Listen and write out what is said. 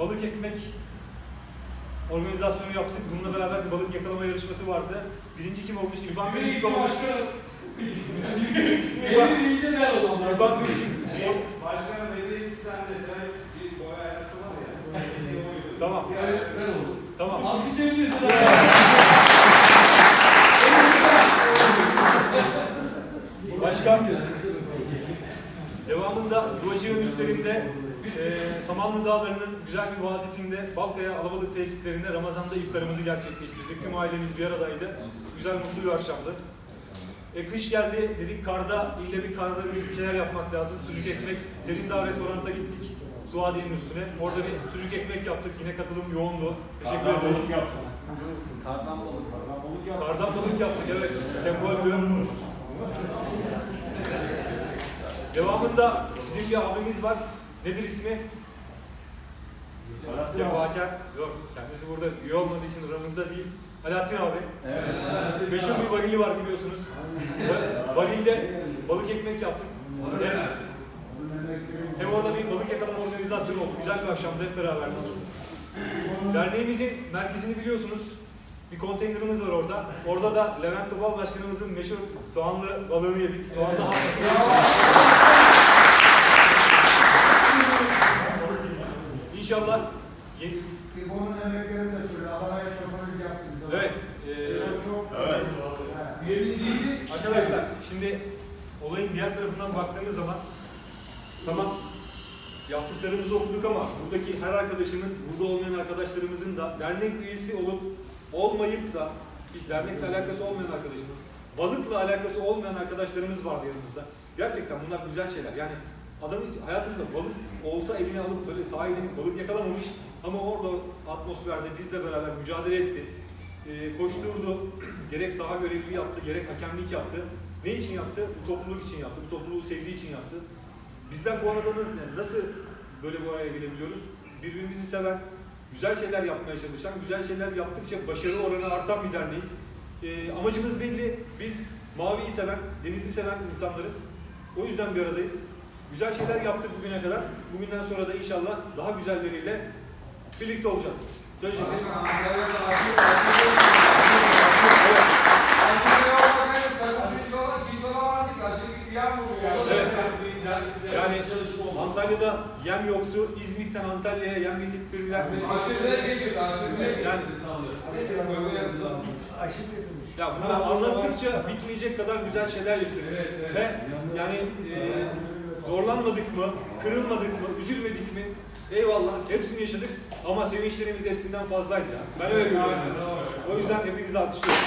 balık ekmek organizasyonu yaptık. Bununla beraber bir balık yakalama yarışması vardı. Birinci kim olmuş? İrfan Biricik olmuş. Beni deyince ben o zaman. İrfan Biricik. Başkanım hediyesi sende. Bir boy aynası var ya. Tamam. Yani ben oldum. Tamam. Alkışlayabilirsiniz. Başkan. Devamında Yuvacık'ın üstlerinde eee Samanlı Dağları'nın güzel bir vadisinde Balkaya Alabalık tesislerinde Ramazan'da iftarımızı gerçekleştirdik. Tüm ailemiz bir aradaydı. Güzel mutlu bir akşamdı. E, kış geldi dedik karda ille bir karda bir şeyler yapmak lazım. Sucuk ekmek. Serin Dağ restoranta gittik. Suadiye'nin üstüne. Orada bir sucuk ekmek yaptık. Yine katılım yoğundu. Teşekkür ederiz. Kardan balık. Kardan balık yaptık evet. Semboldü. Devamında bizim bir abimiz var. Nedir ismi? Cevahakar. Yok kendisi burada üye olmadığı için aramızda değil. Alaaddin abi. Evet. Meşhur bir varili var biliyorsunuz. Va- Varilde balık ekmek yaptık. Hem, hem orada bir balık yakalama organizasyonu oldu. Güzel bir akşamdı hep beraberdik. Derneğimizin merkezini biliyorsunuz. Bir konteynerimiz var orada. Orada da Levent Topal Başkanımızın meşhur soğanlı balığını yedik. Soğanlı hamsisini yedik. İnşallah İbo'nun emeklerini de şöyle alana şoförlük yaptınız. Evet. eee, Çok Evet. Değildi. Arkadaşlar şimdi olayın diğer tarafından baktığımız zaman tamam yaptıklarımızı okuduk ama buradaki her arkadaşımın, burada olmayan arkadaşlarımızın da dernek üyesi olup olmayıp da hiç dernekle alakası olmayan arkadaşımız, balıkla alakası olmayan arkadaşlarımız vardı yanımızda. Gerçekten bunlar güzel şeyler. Yani adam hayatında balık olta eline alıp böyle sağ elini balık yakalamamış ama orada atmosferde bizle beraber mücadele etti. Ee, koşturdu, gerek saha görevliliği yaptı, gerek hakemlik yaptı. Ne için yaptı? Bu topluluk için yaptı, bu topluluğu sevdiği için yaptı. Bizler bu arada nasıl, nasıl böyle bu araya gelebiliyoruz? Birbirimizi seven, güzel şeyler yapmaya çalışan, güzel şeyler yaptıkça başarı oranı artan bir derneğiz. Ee, amacımız belli, biz maviyi seven, denizi seven insanlarız. O yüzden bir aradayız. Güzel şeyler yaptık bugüne kadar. Bugünden sonra da inşallah daha güzelleriyle birlikte olacağız. Teşekkür ederim. Yani Antalya'da yem yoktu. İzmit'ten Antalya'ya yem getirttirdiler. Yani aşık edilmiş. ya bunu anlattıkça bitmeyecek kadar güzel şeyler yaşadık. Evet, evet. Ve yani e, zorlanmadık mı, kırılmadık mı, üzülmedik mi? Eyvallah hepsini yaşadık ama sevinçlerimiz hepsinden fazlaydı ya. Ben öyle görüyorum. O yüzden hepinizi alkışlıyorum.